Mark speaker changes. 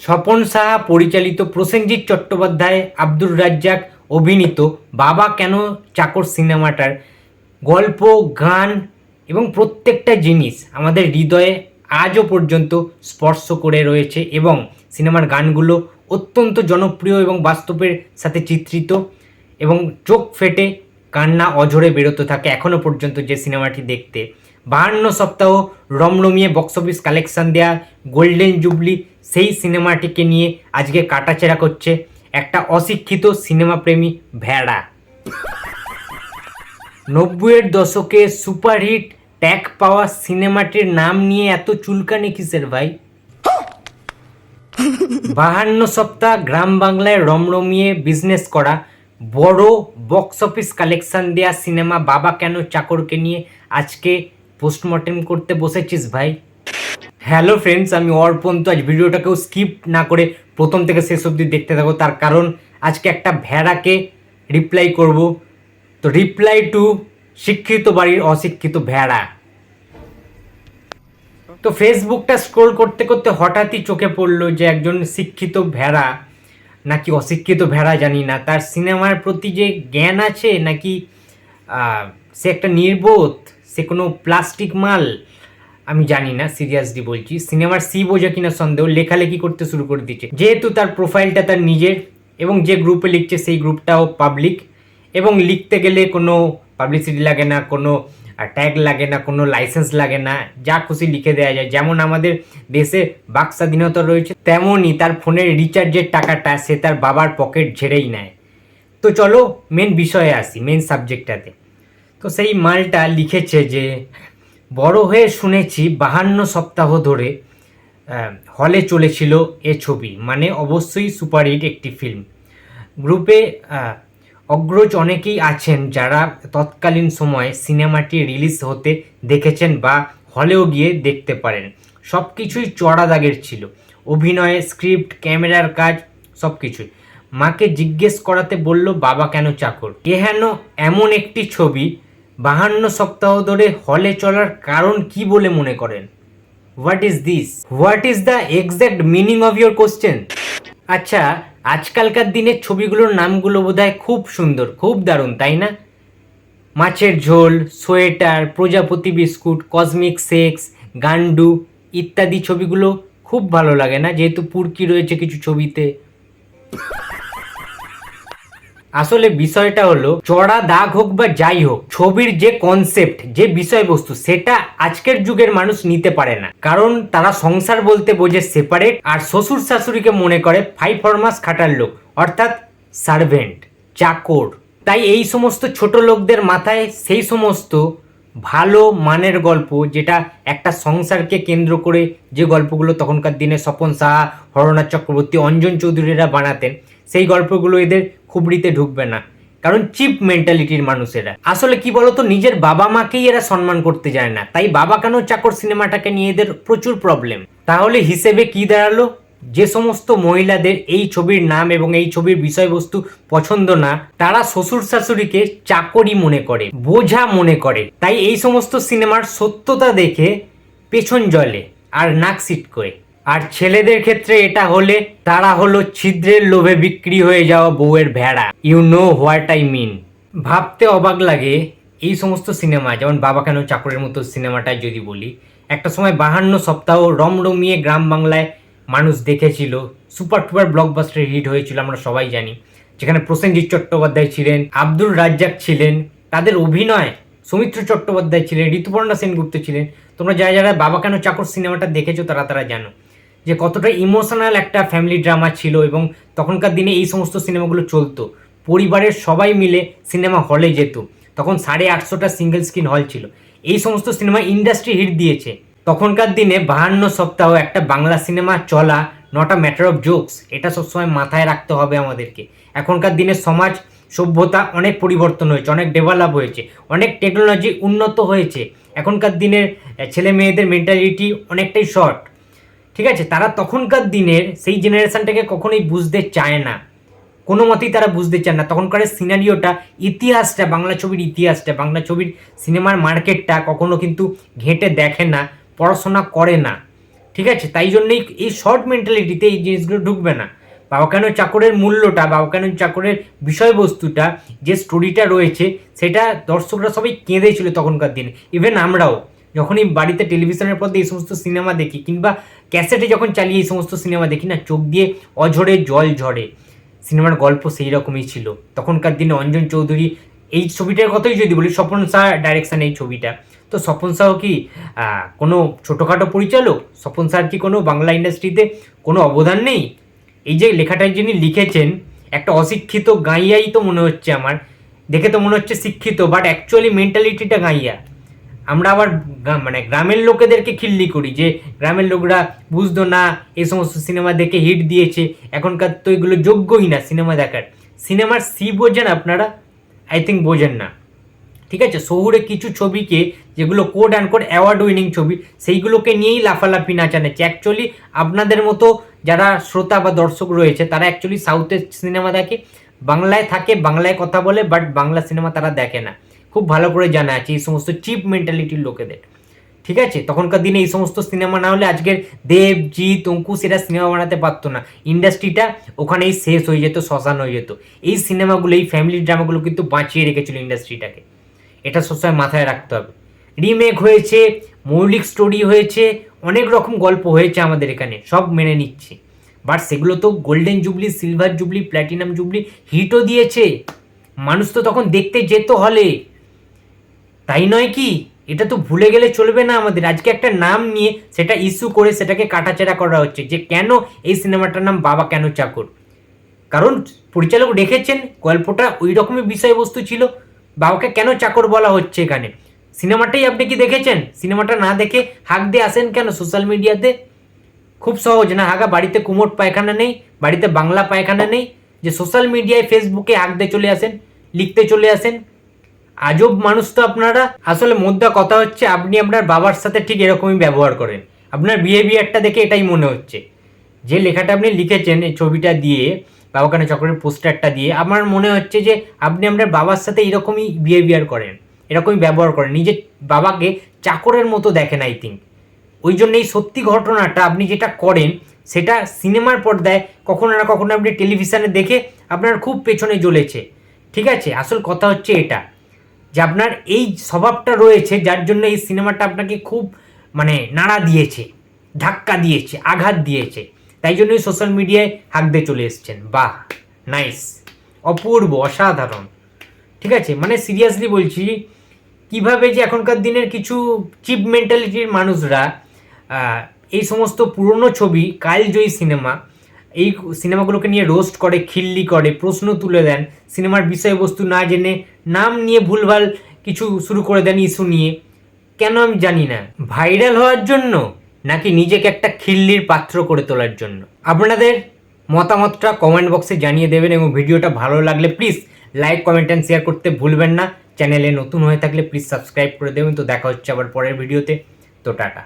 Speaker 1: স্বপন সাহা পরিচালিত প্রসেনজিৎ চট্টোপাধ্যায়, আব্দুর রাজ্জাক অভিনীত বাবা কেন চাকর সিনেমাটার গল্প, গান এবং প্রত্যেকটা জিনিস আমাদের হৃদয়ে আজও পর্যন্ত স্পর্শ করে রয়েছে এবং সিনেমার গানগুলো অত্যন্ত জনপ্রিয় এবং বাস্তবের সাথে চিত্রিত এবং চোখ ফেটে কান্না অঝরে বেরোতে থাকে এখনও পর্যন্ত যে সিনেমাটি দেখতে। বাহান্ন সপ্তাহ রমরমিয়ে বক্স অফিস কালেকশন দেয়া গোল্ডেন জুবলি সেই সিনেমাটিকে নিয়ে আজকে কাটাচেরা করছে একটা অশিক্ষিত সিনেমাপ্রেমী ভেড়া। নব্বইয়ের দশকে সুপারহিট ট্যাগ পাওয়া সিনেমাটির নাম নিয়ে এত চুলকানি কিসের ভাই? বাহান্ন সপ্তাহ গ্রাম বাংলায় রমরমিয়ে বিজনেস করা, বড় বক্স অফিস কালেকশন দেয়া সিনেমা বাবা কেন চাকরকে নিয়ে আজকে পোস্টমর্টেম করতে বসেছিস ভাই? হ্যালো ফ্রেন্ডস আমি অর্পণ। তো আজ ভিডিওটাকেও স্কিপ না করে প্রথম থেকে শেষ অবধি দেখতে থাকো। তার কারণ, আজকে একটা ভেড়াকে রিপ্লাই করব। তো রিপ্লাই টু শিক্ষিত বাড়ির অশিক্ষিত ভেড়া। তো ফেসবুকটা স্ক্রোল করতে করতে হঠাৎই চোখে পড়ল যে একজন শিক্ষিত ভেড়া, নাকি অশিক্ষিত ভেড়া জানি না, তার সিনেমার প্রতি যে জ্ঞান আছে, নাকি সে একটা নির্বোধ, সে কোনো প্লাস্টিক মাল আমি জানি না সিরিয়াসলি বলছি। সিনেমার সি বোঝা কিনা সন্দেহ, লেখালেখি করতে শুরু করে দিচ্ছে যেহেতু তার প্রোফাইলটা তার নিজের এবং যে গ্রুপে লিখছে সেই গ্রুপটাও পাবলিক এবং লিখতে গেলে কোনো পাবলিসিটি লাগে না, কোনো ট্যাগ লাগে না, কোনো লাইসেন্স লাগে না, যা খুশি লিখে দেওয়া যায়। যেমন আমাদের দেশে বাক স্বাধীনতা রয়েছে, তেমনই তার ফোনের রিচার্জের টাকাটা সে তার বাবার পকেট ঝেড়েই নেয়। তো চলো মেন বিষয়ে আসি মেন সাবজেক্টটাতে তো সেই মালটা লিখেছে যে বড় হয়ে শুনেছি বাহান্ন সপ্তাহ ধরে হলে চলেছিল এ ছবি মানে অবশ্যই সুপারহিট একটি ফিল্ম। গ্রুপে অগ্রজ অনেকেই আছেন যারা তৎকালীন সময়ে সিনেমাটি রিলিজ হতে দেখেছেন বা হলেও গিয়ে দেখতে পারেন। সব কিছুই চড়া দাগের ছিল। অভিনয়ে স্ক্রিপ্ট, ক্যামেরার কাজ সব কিছুই মাকে জিজ্ঞেস করাতে বলল, বাবা কেন চাকর? কেহেন এমন একটি ছবি বাহান্ন সপ্তাহ ধরে হলে চলার কারণ কি বলে মনে করেন? What is this what is the exact meaning of your question আচ্ছা আজকালকার দিনের ছবিগুলোর নামগুলো বোধহয় খুব সুন্দর, খুব দারুণ, তাই না? মাছের ঝোল, sweater, Projapoti biscuit cosmic sex Gandu ইত্যাদি ছবিগুলো খুব ভালো লাগে না, যেহেতু পুরকি রয়েছে কিছু ছবিতে। আসলে বিষয়টা হলো, চড়া, দাগ হোক বা যাই হোক, ছবির যে কনসেপ্ট যে বিষয়বস্তু, সেটা আজকের যুগের মানুষ নিতে পারে না। কারণ তারা সংসার বলতে বোঝে সেপারেট আর শ্বশুর শাশুড়িকে মনে করে ফাইভ ফরমাস খাটার লোক, অর্থাৎ সার্ভেন্ট চাকর। তাই এই সমস্ত ছোট লোকদের মাথায় সেই সমস্ত ভালো মানের গল্প, যেটা একটা সংসারকে কেন্দ্র করে যে গল্পগুলো তখনকার দিনে স্বপন সাহা, হরনাথ চক্রবর্তী, অঞ্জন চৌধুরীরা বানাতেন, সেই গল্পগুলো এদের খুবড়িতে ঢুকবে না। কারণ চিপ মেন্টালিটির মানুষেরা। আসলে কি বলতো, নিজের বাবা মাকেই এরা সম্মান করতে যায় না। তাই বাবা কেন চাকর সিনেমাটাকে নিয়ে এদের প্রচুর প্রবলেম তাহলে হিসেবে কি দাঁড়াল? যে সমস্ত মহিলাদের এই ছবির নাম এবং এই ছবির বিষয়বস্তু পছন্দ না, তারা শ্বশুর শাশুড়িকে চাকরি মনে করে, বোঝা মনে করে। তাই এই সমস্ত সিনেমার সত্যতা দেখে পেছন জলে আর নাক সিটকোয় আর ছেলেদের ক্ষেত্রে এটা হলে তারা হলো ছিদ্রের লোভে বিক্রি হয়ে যাওয়া বউয়ের ভেড়া। You know what I mean ভাবতে অবাক লাগে এই সমস্ত সিনেমা, যেমন বাবা কেন চাকরের মতো সিনেমাটায় যদি বলি। একটা সময় বাহান্ন সপ্তাহ রমরমিয়ে গ্রাম বাংলায় মানুষ দেখেছিল সুপার টুপার ব্লকবাস্টার হিট হয়েছিল আমরা সবাই জানি। যেখানে প্রসেনজিৎ চট্টোপাধ্যায় ছিলেন, আব্দুল রাজ্জাক ছিলেন, তাদের অভিনয় সৌমিত্র চট্টোপাধ্যায় ছিলেন, ঋতুপর্ণা সেনগুপ্ত ছিলেন। তোমরা যারা যারা বাবা কেন চাকর সিনেমাটা দেখেছ তারা তারা জানো। যে কতটা ইমোশনাল একটা ফ্যামিলি ড্রামা ছিল এবং তখনকার দিনে এই সমস্ত সিনেমাগুলো চলতো। পরিবারের সবাই মিলে সিনেমা হলে যেত। তখন সাড়ে আটশোটা সিঙ্গেল স্ক্রিন হল ছিল। এই সমস্ত সিনেমা ইন্ডাস্ট্রি হিট দিয়েছে। তখনকার দিনে বাহান্ন সপ্তাহ একটা বাংলা সিনেমা চলা not a matter of jokes এটা সবসময় মাথায় রাখতে হবে আমাদেরকে। এখনকার দিনে সমাজ সভ্যতা অনেক পরিবর্তন হয়েছে, অনেক ডেভেলপ হয়েছে, অনেক টেকনোলজি উন্নত হয়েছে। এখনকার দিনের ছেলে মেয়েদের মেন্টালিটি অনেকটাই শর্ট ঠিক আছে? তারা তখনকার দিনের সেই জেনারেশানটাকে কখনোই বুঝতে চায় না। কোনো মতেই তারা বুঝতে চান না। তখনকার সিনারিওটা ইতিহাসটা, বাংলা ছবির ইতিহাসটা, বাংলা ছবির সিনেমার মার্কেটটা কখনো কিন্তু ঘেঁটে দেখে না, পড়াশোনা করে না। ঠিক আছে? তাই জন্যই এই শর্ট মেন্টালিটিতে এই জিনিসগুলো ঢুকবে না। বাবা কেন চাকরের মূল্যটা, বাবা কেন চাকরের বিষয়বস্তুটা, যে স্টোরিটা রয়েছে, সেটা দর্শকরা সবাই কেঁদেছিল তখনকার দিনে। ইভেন আমরাও। যখনই বাড়িতে টেলিভিশনের পর্দে এই সমস্ত সিনেমা দেখি, কিংবা ক্যাসেটে যখন চালিয়ে এই সমস্ত সিনেমা দেখি না, চোখ দিয়ে অঝরে জল ঝরে। সিনেমার গল্প সেই রকমই ছিল। তখনকার দিনে অঞ্জন চৌধুরী, এই ছবিটার কথাই যদি বলি, স্বপন শাহ ডাইরেকশন এই ছবিটা। তো স্বপন শাহ কি কোনো ছোটোখাটো পরিচালক? স্বপন শাহর কি কোনো বাংলা ইন্ডাস্ট্রিতে কোনো অবদান নেই? এই যে লেখাটা যিনি লিখেছেন, একটা অশিক্ষিত গাইয়াই তো মনে হচ্ছে আমার। দেখে তো মনে হচ্ছে শিক্ষিত বাট অ্যাকচুয়ালি মেন্টালিটিটা গাইয়া। আমরা আবার মানে গ্রামের লোকেদেরকে খিল্লি করি যে গ্রামের লোকরা বুঝতো না এই সমস্ত সিনেমা দেখে হিট দিয়েছে, এখনকার তো এগুলো যোগ্যই না সিনেমা দেখার। সিনেমার সি বোঝেন আপনারা? আই থিঙ্ক বোঝেন না। ঠিক আছে? শহুরে কিছু ছবিকে যেগুলো code and code award winning ছবি, সেইগুলোকে নিয়েই লাফালাফি নাচানাচ্ছে অ্যাকচুয়ালি আপনাদের মতো যারা শ্রোতা বা দর্শক রয়েছে, তারা অ্যাকচুয়ালি সাউথের সিনেমা দেখে, বাংলায় থাকে, বাংলায় কথা বলে বাট বাংলা সিনেমা তারা দেখে না। খুব ভালো করে জানা আছে এই সমস্ত চিপ মেন্টালিটির লোকেদের। ঠিক আছে? তখনকার দিনে এই সমস্ত সিনেমা না হলে আজকের দেব, জিৎ অঙ্কুশ এরা সিনেমা বানাতে পারতো না। ইন্ডাস্ট্রিটা ওখানেই শেষ হয়ে যেত, শ্মশান হয়ে যেত। এই সিনেমাগুলো, এই ফ্যামিলি ড্রামাগুলো কিন্তু বাঁচিয়ে রেখেছিল ইন্ডাস্ট্রিটাকে। এটা সবসময় মাথায় রাখতে হবে। রিমেক হয়েছে, মৌলিক স্টোরি হয়েছে, অনেক রকম গল্প হয়েছে আমাদের এখানে, সব মেনে নিচ্ছি। বাট সেগুলো তো golden jubilee silver jubilee platinum jubilee হিটও দিয়েছে। মানুষ তো তখন দেখতে যেত হলে তাই নয় কি? এটা তো ভুলে গেলে চলবে না আমাদের। আজকে একটা নাম নিয়ে সেটা ইস্যু করে সেটাকে কাটাচেরা করা হচ্ছে যে কেন এই সিনেমাটার নাম বাবা কেন চাকর? কারণ পরিচালক রেখেছেন, গল্পটা ওই রকমই বিষয়বস্তু ছিল। বাবাকে কেন চাকর বলা হচ্ছে এখানে? সিনেমাটাই আপনি কি দেখেছেন? সিনেমাটা না দেখে হাঁক দিয়ে আসেন কেন সোশ্যাল মিডিয়াতে খুব সহজ না, হাগা বাড়িতে কুমোট পায়খানা নেই, বাড়িতে বাংলা পায়খানা নেই, যে সোশ্যাল মিডিয়ায় ফেসবুকে হাঁক দিয়ে চলে আসেন, লিখতে চলে আসেন আজব মানুষ তো আপনারা। আসলে মোদ্দা কথা হচ্ছে, আপনি আপনার বাবার সাথে ঠিক এরকমই ব্যবহার করেন। আপনার বিহেভিয়ারটা দেখে এটাই মনে হচ্ছে। যে লেখাটা আপনি লিখেছেন, এই ছবিটা দিয়ে বাবা কেন চক্রের পোস্টারটা দিয়ে, আমার মনে হচ্ছে যে আপনি আপনার বাবার সাথে এরকমই বিহেভিয়ার করেন, এরকমই ব্যবহার করেন। নিজের বাবাকে চাকরের মতো দেখেন আই থিঙ্ক ওই জন্য এই সত্যি ঘটনাটা আপনি যেটা করেন, সেটা সিনেমার পর্দায় কখনো না কখনো আপনি টেলিভিশনে দেখে আপনার খুব পেছনে জ্বলেছে। ঠিক আছে? আসল কথা হচ্ছে এটা। যে আপনার এই স্বভাবটা রয়েছে, যার জন্য এই সিনেমাটা আপনাকে খুব মানে নাড়া দিয়েছে, ধাক্কা দিয়েছে, আঘাত দিয়েছে। তাই জন্যই সোশ্যাল মিডিয়ায় হাঁক দিয়ে চলে এসছেন। বাহ নাইস অপূর্ব, অসাধারণ। ঠিক আছে মানে সিরিয়াসলি বলছি, কীভাবে যে এখনকার দিনের কিছু চিপ মেন্টালিটির মানুষরা এই সমস্ত পুরনো ছবি, কালজয়ী সিনেমা, এই সিনেমাগুলোকে নিয়ে রোস্ট করে, খিল্লি করে, প্রশ্ন তুলে দেন, সিনেমার বিষয়বস্তু না জেনে নাম নিয়ে ভুলভাল কিছু শুরু করে দেন ইস্যু নিয়ে। কেন আমি জানি না। ভাইরাল হওয়ার জন্য নাকি নিজেকে একটা খিল্লির পাত্র করে তোলার জন্য? আপনাদের মতামতটা কমেন্ট বক্সে জানিয়ে দেবেন এবং ভিডিওটা ভালো লাগলে please like comment and share করতে ভুলবেন না। চ্যানেলে নতুন হয়ে থাকলে প্লিজ সাবস্ক্রাইব করে দেবেন। তো দেখা হচ্ছে আবার পরের ভিডিওতে। তো টাটা।